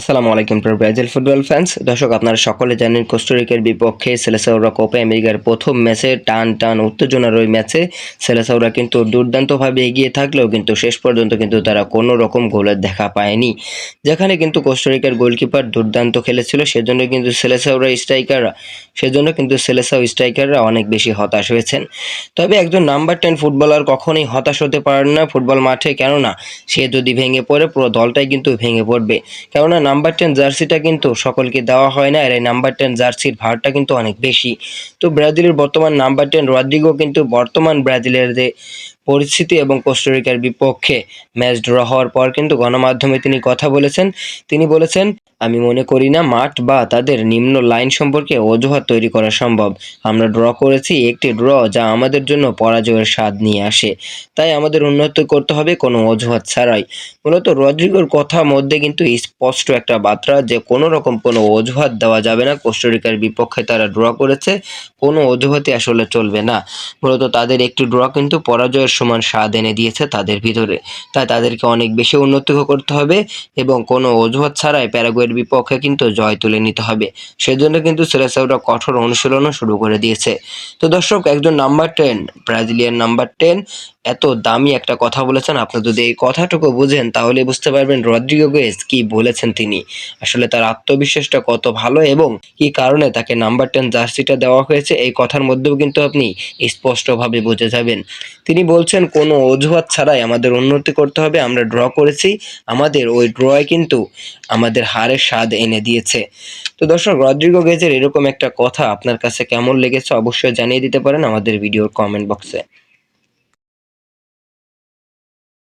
আসসালামু আলাইকুম, প্রিয় ব্রাজিল ফুটবল ফ্যান্স দর্শক, আপনারা সকলে জানেন কোস্টারিকার বিপক্ষে সেলেসাউরা কোপে আমেরিকার প্রথম ম্যাচে টান টান উত্তেজনার ওই ম্যাচে সেলেসাউরা কিন্তু দুর্দান্তভাবে এগিয়ে থাকলেও কিন্তু শেষ পর্যন্ত কিন্তু তারা কোনো রকম গোলের দেখা পায়নি। যেখানে কিন্তু কোস্টারিকার গোলকিপার দুর্দান্ত খেলেছিল, সেজন্য কিন্তু সেলেসাউরা স্ট্রাইকাররা সেজন্য কিন্তু সেলেসাও স্ট্রাইকাররা অনেক বেশি হতাশ হয়েছেন। তবে একজন নাম্বার টেন ফুটবলার কখনোই হতাশ হতে পারেন না ফুটবল মাঠে, কেননা সে যদি ভেঙে পড়ে, পুরো দলটাই কিন্তু ভেঙে পড়বে। কেননা নাম্বার টেন জার্সিটা কিন্তু সকলকে দেওয়া হয় না, আর এই নাম্বার টেন জার্সির ভারটা কিন্তু অনেক বেশি। তো ব্রাজিলের বর্তমান নাম্বার টেন রদ্রিগো কিন্তু বর্তমান ব্রাজিলের যে পরিস্থিতি এবং কোস্টারিকার বিপক্ষে ম্যাচ ড্র হওয়ার পর কিন্তু গণমাধ্যমে তিনি কথা বলেছেন। তিনি বলেছেন আমি মনে করি না মাঠ বা তাদের নিম্ন লাইন সম্পর্কে অজুহাত তৈরি করা সম্ভব। আমরা ড্র করেছি একটি ড্র যা আমাদের জন্য পরাজয়ের স্বাদ নিয়ে আসে। তাই আমাদের উন্নত করতে হবে কোনো অজুহাত ছাড়াই। মূলত রদ্রিগোর কথা মধ্যে কিন্তু স্পষ্ট একটা বার্তা যে কোনো রকম কোনো অজুহাত দেওয়া যাবে না। কোস্টারিকার বিপক্ষে তারা ড্র করেছে, কোনো অজুহাতই আসলে চলবে না। মূলত তাদের একটি ড্র কিন্তু পরাজয়ের সমান স্বাদ এনে দিয়েছে তাদের ভিতরে। তাই তাদেরকে অনেক বেশি উন্নত করতে হবে এবং কোনো অজুহাত ছাড়াই প্যারাগুয়ের বিপক্ষে কিন্তু জয় তুলে নিতে হবে। সেজন্য কিন্তু সেলেসাউরা কঠোর অনুশীলনও শুরু করে দিয়েছে। তো দর্শক, একজন number ten Brazilian number ten এত দামি একটা কথা বলেছেন। আপনি যদি এই কথাটুকু বুঝেন, তাহলে বুঝতে পারবেন রদ্রিগো কি বলেছেন তিনি। আসলে তার আত্মবিশ্বাসটা কত ভালো এবং কি কারণে তাকে নাম্বার টেন জার্সিটা দেওয়া হয়েছে, এই কথার মধ্যেও কিন্তু আপনি স্পষ্টভাবে বুঝে যাবেন। তিনি বলছেন, কোনো অজুহাত ছাড়াই আমাদের উন্নতি করতে হবে, আমরা ড্র করেছি। আমাদের ওই ড্রয় কিন্তু আমাদের হারের স্বাদ এনে দিয়েছে। তো দর্শক, রদ্রিগো গেজের এরকম একটা কথা আপনার কাছে কেমন লেগেছে অবশ্যই জানিয়ে দিতে পারেন আমাদের ভিডিওর কমেন্ট বক্সে